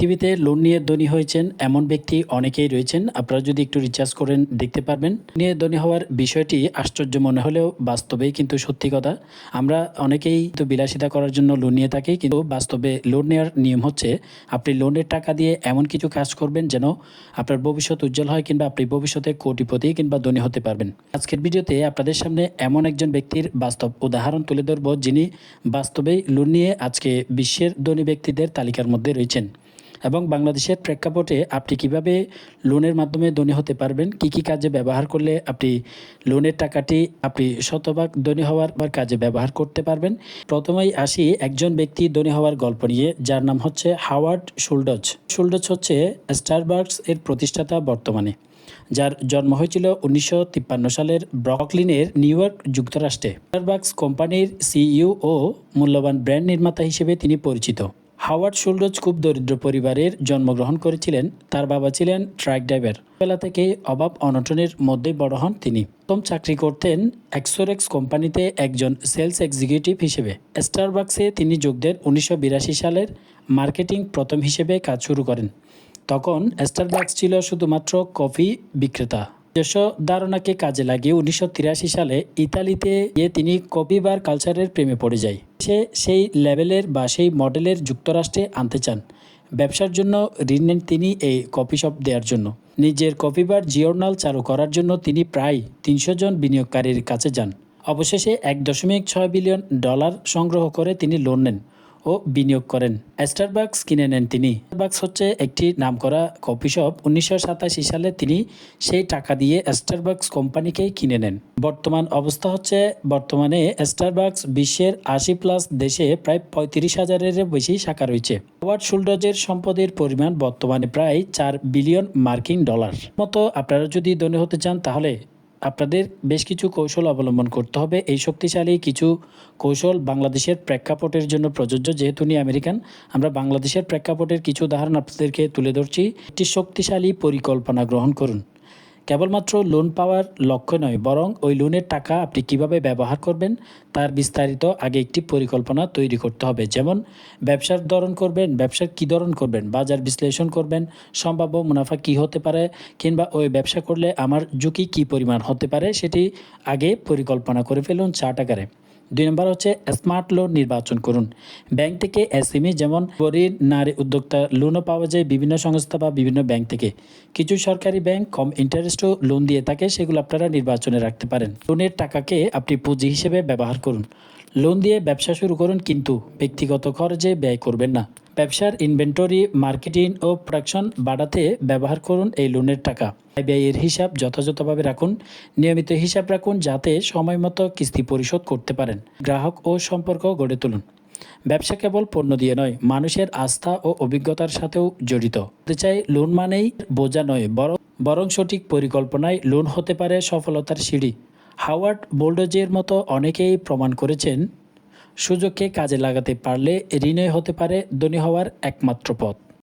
পৃথিবীতে লোন নিয়ে ধনী হয়েছেন এমন ব্যক্তি অনেকেই রয়েছেন। আপনারা যদি একটু রিচার্জ করেন, দেখতে পারবেন। নিয়ে ধনী হওয়ার বিষয়টি আশ্চর্য মনে হলেও বাস্তবেই কিন্তু সত্যি কথা। আমরা অনেকেই তো বিলাসিতা করার জন্য লোন নিয়ে থাকি, কিন্তু বাস্তবে লোন নেওয়ার নিয়ম হচ্ছে, আপনি লোনের টাকা দিয়ে এমন কিছু কাজ করবেন যেন আপনার ভবিষ্যৎ উজ্জ্বল হয় কিংবা আপনি ভবিষ্যতে কোটিপতি কিংবা ধনী হতে পারবেন। আজকের ভিডিওতে আপনাদের সামনে এমন একজন ব্যক্তির বাস্তব উদাহরণ তুলে ধরব, যিনি বাস্তবেই লোন নিয়ে আজকে বিশ্বের ধনী ব্যক্তিদের তালিকার মধ্যে রয়েছেন। এবং বাংলাদেশের প্রেক্ষাপটে আপনি কীভাবে লোনের মাধ্যমে ধনী হতে পারবেন, কি কি কাজে ব্যবহার করলে আপনি লোনের টাকাটি আপনি শতভাগ ধনী হওয়ার বা কাজে ব্যবহার করতে পারবেন। প্রথমেই আসি একজন ব্যক্তি ধনী হওয়ার গল্প নিয়ে, যার নাম হচ্ছে হাওয়ার্ড শুলডজ। শুলডজ হচ্ছে স্টারবার্গস এর প্রতিষ্ঠাতা বর্তমানে, যার জন্ম হয়েছিল উনিশশো তিপ্পান্ন সালের ব্রকলিনের নিউ ইয়র্ক যুক্তরাষ্ট্রে। স্টারবাক্স কোম্পানির সিইও ও মূল্যবান ব্র্যান্ড নির্মাতা হিসেবে তিনি পরিচিত। হাওয়ার্ড শুলডজ খুব দরিদ্র পরিবারের জন্মগ্রহণ করেছিলেন। তার বাবা ছিলেন ট্রাক ড্রাইভার। বেলা থেকেই অভাব অনটনের মধ্যে বড় হন তিনি। প্রথম চাকরি করতেন এক্সোরেক্স কোম্পানিতে একজন সেলস এক্সিকিউটিভ হিসেবে। স্টারবাক্সে তিনি যোগ দেন উনিশশো বিরাশি সালের মার্কেটিং প্রথম হিসেবে কাজ শুরু করেন। তখন স্টারবাক্স ছিল শুধুমাত্র কফি বিক্রেতা। নিজস্ব ধারণাকে কাজে লাগিয়ে উনিশশো তিরাশি সালে ইতালিতে গিয়ে তিনি কফি বার কালচারের প্রেমে পড়ে যায়। সে সেই লেভেলের বা সেই মডেলের যুক্তরাষ্ট্রে আনতে চান। ব্যবসার জন্য ঋণ নেন তিনি এই কফি শপ দেওয়ার জন্য। নিজের কফি বার জিওর্নাল চালু করার জন্য তিনি প্রায় তিনশো জন বিনিয়োগকারীর কাছে যান। অবশেষে এক দশমিক ছয় বিলিয়ন ডলার সংগ্রহ করে তিনি লোন নেন। ও বিনিয়োগ করেন। স্টারবাক্স কিনে নেন তিনি। স্টারবাক্স হচ্ছে একটি নামকরা কফি শপ। উনিশশো সাতাশি সালে তিনি সেই টাকা দিয়ে স্টারবাক্স কোম্পানিকেই কিনে নেন। বর্তমান অবস্থা হচ্ছে, বর্তমানে স্টারবাক্স বিশ্বের আশি প্লাস দেশে প্রায় পঁয়ত্রিশ হাজারের বেশি শাখা রয়েছে। হাওয়ার্ড শুল্ডজের সম্পদের পরিমাণ বর্তমানে প্রায় চার বিলিয়ন মার্কিন ডলার। মতো আপনারা যদি ধনী হতে চান তাহলে আপনাদের বেশ কিছু কৌশল অবলম্বন করতে হবে। এই শক্তিশালী কিছু কৌশল বাংলাদেশের প্রেক্ষাপটের জন্য প্রযোজ্য। যেহেতু উনি আমেরিকান, আমরা বাংলাদেশের প্রেক্ষাপটের কিছু উদাহরণ আপনাদেরকে তুলে ধরছি। একটি শক্তিশালী পরিকল্পনা গ্রহণ করুন। কেবলমাত্র লোন পাওয়ার লক্ষ্য নয়, বরং ওই লোনের টাকা আপনি কীভাবে ব্যবহার করবেন তার বিস্তারিত আগে একটি পরিকল্পনা তৈরি করতে হবে। যেমন, ব্যবসার ধরন করবেন, ব্যবসার কী ধরন করবেন, বাজার বিশ্লেষণ করবেন, সম্ভাব্য মুনাফা কি হতে পারে, কিংবা ওই ব্যবসা করলে আমার ঝুঁকি কি পরিমাণ হতে পারে, সেটি আগে পরিকল্পনা করে ফেলুন চার্ট আকারে। দুই নম্বর হচ্ছে স্মার্ট লোন নির্বাচন করুন। ব্যাংক থেকে এসএমই যেমন গরিব, নারী উদ্যোক্তা লোনও পাওয়া যায় বিভিন্ন সংস্থা বা বিভিন্ন ব্যাংক থেকে। কিছু সরকারি ব্যাংক কম ইন্টারেস্টও লোন দিয়ে থাকে, সেগুলো আপনারা নির্বাচনে রাখতে পারেন। লোনের টাকাকে আপনি পুঁজি হিসেবে ব্যবহার করুন। লোন দিয়ে ব্যবসা শুরু করুন, কিন্তু ব্যক্তিগত খরচে ব্যয় করবেন না। ব্যবসার ইনভেন্টরি, মার্কেটিং ও প্রোডাকশন বাড়াতে ব্যবহার করুন এই লোনের টাকা। ব্যয়ের হিসাব যথাযথভাবে রাখুন, নিয়মিত হিসাব রাখুন যাতে সময় মতো কিস্তি পরিশোধ করতে পারেন। গ্রাহক ও সম্পর্ক গড়ে তুলুন। ব্যবসা কেবল পণ্য দিয়ে নয়, মানুষের আস্থা ও অভিজ্ঞতার সাথেও জড়িত। চাই, লোন মানেই বোঝা নয়, বরং বরং সঠিক পরিকল্পনায় লোন হতে পারে সফলতার সিঁড়ি। হাওয়ার্ড বোল্ডজের মতো অনেকেই প্রমাণ করেছেন সুযোগকে কাজে লাগাতে পারলে ঋণই হতে পারে ধনী হওয়ার একমাত্র পথ।